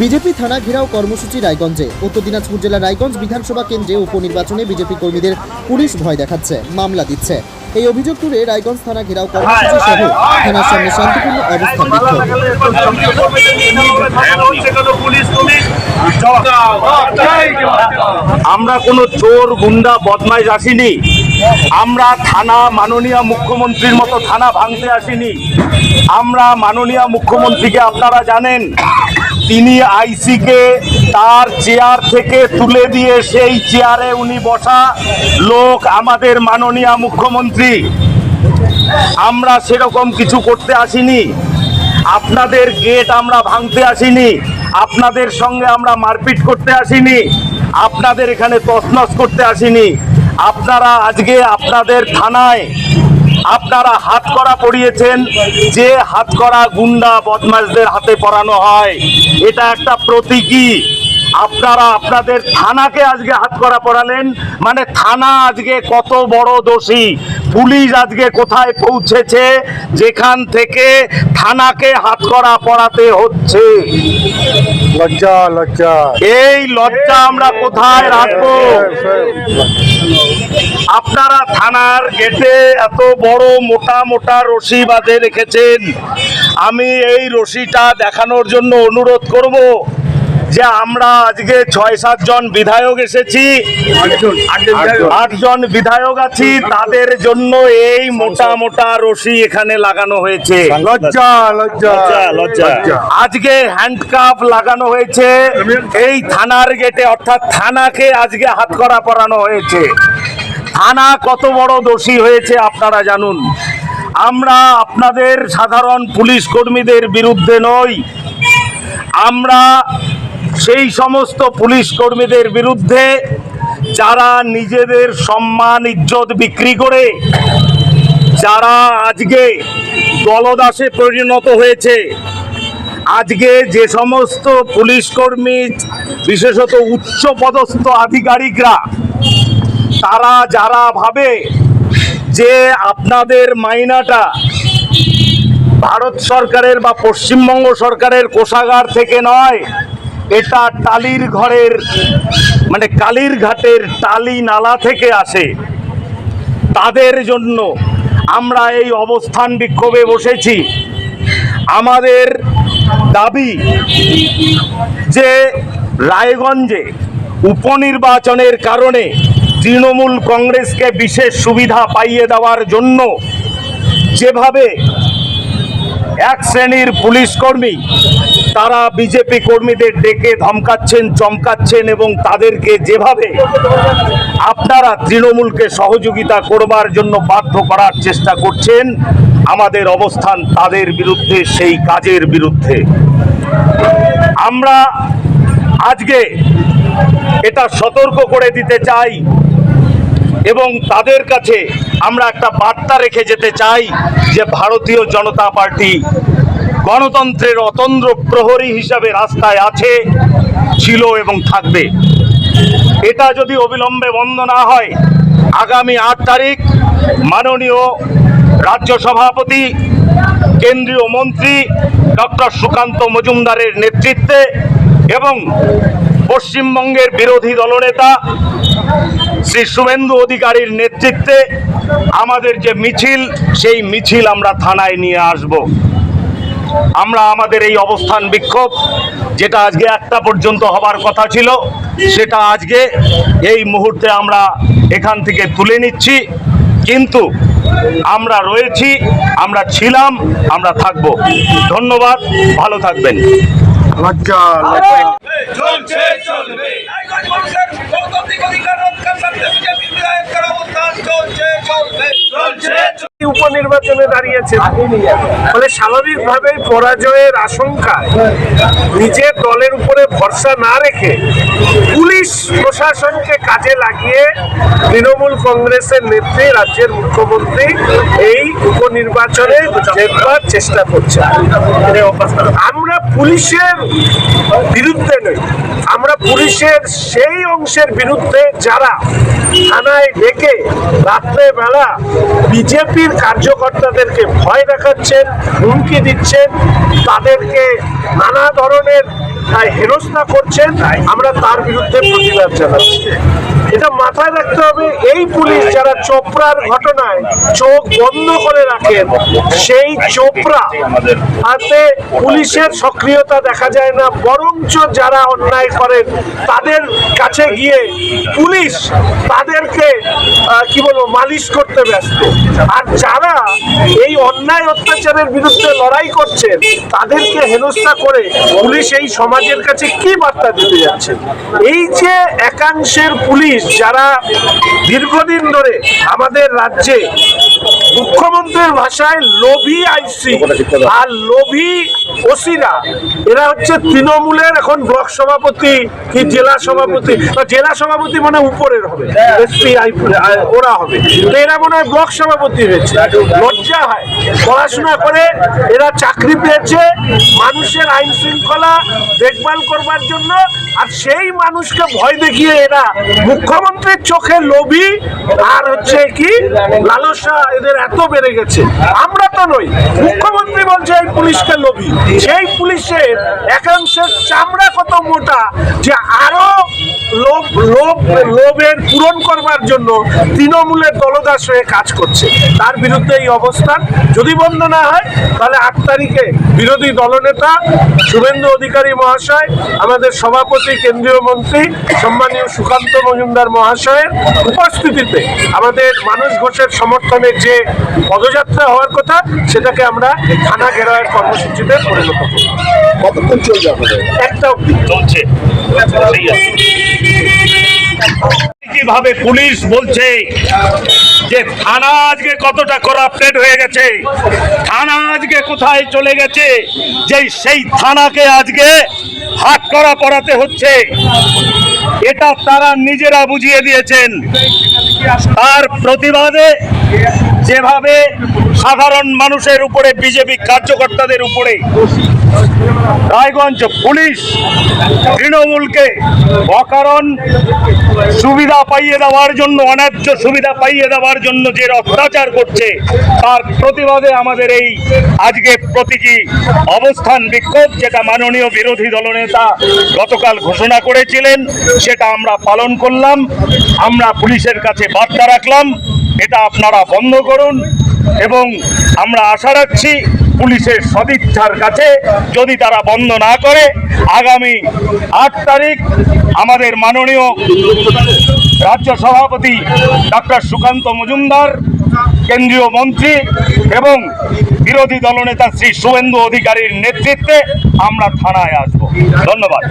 BJP থানা ঘেরাও কর্মসূচি রায়গঞ্জে। উত্তর দিনাজপুর জেলার রায়গঞ্জ বিধানসভা কেন্দ্রে উপনির্বাচনে বিজেপি কর্মীদের পুলিশ ভয় দেখাচ্ছে, মামলা দিচ্ছে। এই অভিযোগ তুলে রায়গঞ্জ থানা ঘেরাও কর্মসূচি সহ থানার সামনে শান্তিপূর্ণ অবস্থান আমরা কোনো চোর, গুন্ডা, বদমাইশ আসিনি। আমরা থানা মাননীয় মুখ্যমন্ত্রীর মতো থানা ভাঙতে আসিনি। আমরা মাননীয় মুখ্যমন্ত্রীকে আপনারা জানেন তিনি আইসিকে তার চেয়ার থেকে তুলে দিয়ে সেই চেয়ারে উনি বসা লোক আমাদের মাননীয় মুখ্যমন্ত্রী। আমরা সেরকম কিছু করতে আসিনি। আপনাদের গেট আমরা ভাঙতে আসিনি। আপনাদের সঙ্গে আমরা মারপিট করতে আসিনি। আপনাদের এখানে তছনছ করতে আসিনি। আপনারা আজকে আপনাদের থানায় আপনারা হাত করা পড়িয়েছেন যে হাত করা গুন্ডা বদমাশদের হাতে পরানো হয়, এটা একটা প্রতীকী। আপনারা আপনাদের থানাকে আজকে হাত করা পড়ালেন মানে থানা আজকে কত বড় দোষী। পুলিশ আজকে কোথায় পৌঁছেছে, যেখান থেকে থানাকে হাত করা পড়াতে হচ্ছে। লজ্জা লজ্জা। এই লজ্জা আমরা কোথায় রাখব? আপনারা থানার গেটে এত বড় মোটা মোটা রশি বাঁধে রেখেছেন। আমি এই রশিটা দেখানোর জন্য অনুরোধ করব। যে আমরা আজকে ছয় সাতজন বিধায়ক এসেছি আটজন বিধায়ক আছি তাদের জন্য এই মোটা মোটা রশি এখানে লাগানো হয়েছে। লজ্জা লজ্জা লজ্জা আজকে হ্যান্ডকাপ লাগানো হয়েছে। এই থানার গেটে অর্থাৎ থানাকে আজকে হাত করা পরানো হয়েছে। থানা কত বড় দোষী হয়েছে আপনারা জানুন। আমরা আপনাদের সাধারণ পুলিশ কর্মীদের বিরুদ্ধে নই। আমরা সেই সমস্ত পুলিশ কর্মীদের বিরুদ্ধে যারা নিজেদের সম্মান, ইজ্জত বিক্রি করে যারা আজকে দলদাসে পরিণত হয়েছে, আজকে যে সমস্ত পুলিশ কর্মী, বিশেষত উচ্চ পদস্থ আধিকারিকরা, তারা যারা ভাবে যে আপনাদের মাইনাটা ভারত সরকারের বা পশ্চিমবঙ্গ সরকারের কোষাগার থেকে নয় এটা টালির ঘরের মানে কালীর ঘাটের টালি নালা থেকে আসে। তাদের জন্য আমরা এই অবস্থান বিক্ষোভে বসেছি। আমাদের দাবি যে রায়গঞ্জে উপনির্বাচনের কারণে তৃণমূল কংগ্রেসকে বিশেষ সুবিধা পাইয়ে দেওয়ার জন্য যেভাবে এক শ্রেণির পুলিশ কর্মী তারা বিজেপি কর্মীদের ডেকে ধমকাচ্ছেন, চমকাচ্ছেন এবং তাদেরকে যেভাবে আপনারা তৃণমূলকে সহযোগিতা করবার জন্য বাধ্য করার চেষ্টা করছেন, আমাদের অবস্থান তাদের বিরুদ্ধে, সেই কাজের বিরুদ্ধে। আমরা আজকে এটা সতর্ক করে দিতে চাই এবং তাদের কাছে আমরা একটা বার্তা রেখে যেতে চাই যে ভারতীয় জনতা পার্টি গণতন্ত্রের অতন্দ্র প্রহরী হিসাবে রাস্তায় আছে, ছিল এবং থাকবে। এটা যদি অবিলম্বে বন্ধ না হয়, আগামী আট তারিখ মাননীয় রাজ্য সভাপতি, কেন্দ্রীয় মন্ত্রী ডক্টর সুকান্ত মজুমদারের নেতৃত্বে এবং পশ্চিমবঙ্গের বিরোধী দলনেতা শ্রী শুভেন্দু অধিকারীর নেতৃত্বে আমাদের যে মিছিল, সেই মিছিল আমরা থানায় নিয়ে আসব। আমরা আমাদের এই অবস্থান বিক্ষোভ, যেটা আজকে একটা পর্যন্ত হবার কথা ছিল, সেটা আজকে এই মুহূর্তে আমরা এখান থেকে তুলে নিচ্ছি। কিন্তু আমরা রয়েছি, আমরা ছিলাম, আমরা থাকব। ধন্যবাদ, ভালো থাকবেন। বিজেপি উপনির্বাচনে দাঁড়িয়েছে। ফলে স্বাভাবিকভাবে পরাজয়ের আশঙ্কায় নিজের দলের উপরে ভরসা না রেখে পুলিশ প্রশাসনকে কাজে লাগিয়ে তৃণমূল কংগ্রেসের নেত্রী, রাজ্যের মুখ্যমন্ত্রী এই উপনির্বাচনে জেতবার চেষ্টা করছে। আমরা পুলিশের বিরুদ্ধে নই। আমরা পুলিশের সেই অংশের বিরুদ্ধে যারা থানায় ডেকে রাত্রেবেলা বিজেপির কার্যকর্তাদেরকে ভয় দেখাচ্ছেন, হুমকি দিচ্ছেন, তাদেরকে নানা ধরনের হেনস্থা করছেন। আমরা তার বিরুদ্ধে প্রতিবাদ জানাচ্ছি। এটা মাথায় রাখতে হবে, এই পুলিশ যারা চোপড়ার ঘটনায় চোখ বন্ধ করে রাখেন, সেই চোপড়া হাতে পুলিশের সক্রিয়তা দেখা যায় না। বরঞ্চ যারা অন্যায় করেন, তাদের কাছে গিয়ে পুলিশ তাদেরকে কি বলব, মালিশ করতে ব্যস্ত। আর যারা এই অন্যায় অত্যাচারের বিরুদ্ধে লড়াই করছেন, তাদেরকে হেনস্থা করে পুলিশ এই সমাজের কাছে কি বার্তা দিতে যাচ্ছে? এই যে একাংশের পুলিশ যারা দীর্ঘদিন ধরে আমাদের রাজ্যে মুখ্যমন্ত্রীর ভাষায় লোভী আইসি আর লোভী ওসিরা, এরা হচ্ছে তৃণমূলের এখন ব্লক সভাপতি কি জেলা সভাপতি? জেলা সভাপতি মানে উপরের হবে, এসপি ওরা হবে। তো এরা মনে হয় ব্লক সভাপতি হয়েছে। লজ্জা হয়। পড়াশোনা করে, এরা চাকরি পেয়েছে, মানুষের আইন শৃঙ্খলা দেখভাল করবার জন্য, আর সেই মানুষকে ভয় দেখিয়ে এরা মুখ্যমন্ত্রীর চোখে লোভী, আর হচ্ছে কি, লালসা এদের এত বেড়ে গেছে। আমরা তো নই। মুখ্যমন্ত্রী বলছে, এই পুলিশকে লোভী। সেই পুলিশের একাংশের চামড়া কত মোটা যে আরও লোভ লোভ, লোভের পূরণ করবার জন্য তৃণমূলের দলদাস হয়ে কাজ করছে। তার বিরুদ্ধে এই অবস্থান যদি বন্ধ না হয়, তাহলে আট তারিখে বিরোধী দলনেতা শুভেন্দু অধিকারী মহাশয়, আমাদের সভাপতি, কেন্দ্রীয় মন্ত্রী, সম্মানীয় সুকান্ত মজুমদার মহাশয়ের উপস্থিতিতে আমাদের মানুষ ঘোষের সমর্থনে যে পদযাত্রা হওয়ার কথা, সেটাকে আমরা থানা ঘেরাওয়ের কর্মসূচিতে কতক্ষণ চলবে আপনাদের? একটা অবধি। চলছে। কীভাবে পুলিশ বলছে যে থানা আজকে কতটা করাপ্টেড হয়ে গেছে? থানা আজকে কোথায় চলে গেছে? যে সেই থানাকে আজকে হাত করা পড়াতে হচ্ছে। এটা তারা নিজেরা বুঝিয়ে দিয়েছেন। তার প্রতিবাদে যেভাবে সাধারণ মানুষের উপরে, বিজেপি কার্যকর্তাদের উপরে রায়গঞ্জ পুলিশ তৃণমূলকে অকারণ সুবিধা পাইয়ে দেওয়ার জন্য, অন্যায্য সুবিধা পাইয়ে দেওয়ার জন্য যে অত্যাচার করছে, তার প্রতিবাদে আমাদের এই আজকে প্রতীকী অবস্থান বিক্ষোভ, যেটা মাননীয় বিরোধী দলনেতা গতকাল ঘোষণা করেছিলেন, সেটা আমরা পালন করলাম, আমরা পুলিশের কাছে বার্তা রাখলাম। এটা আপনারা বন্ধ করুন এবং আমরা আশা রাখছি পুলিশের সদিচ্ছার কাছে যদি তারা বন্ধ না করে, আগামী আট তারিখ আমাদের মাননীয় রাজ্য সভাপতি ডক্টর সুকান্ত মজুমদার, কেন্দ্রীয় মন্ত্রী এবং বিরোধী দলনেতা শ্রী শুভেন্দু অধিকারীর নেতৃত্বে আমরা থানায় আসব। ধন্যবাদ।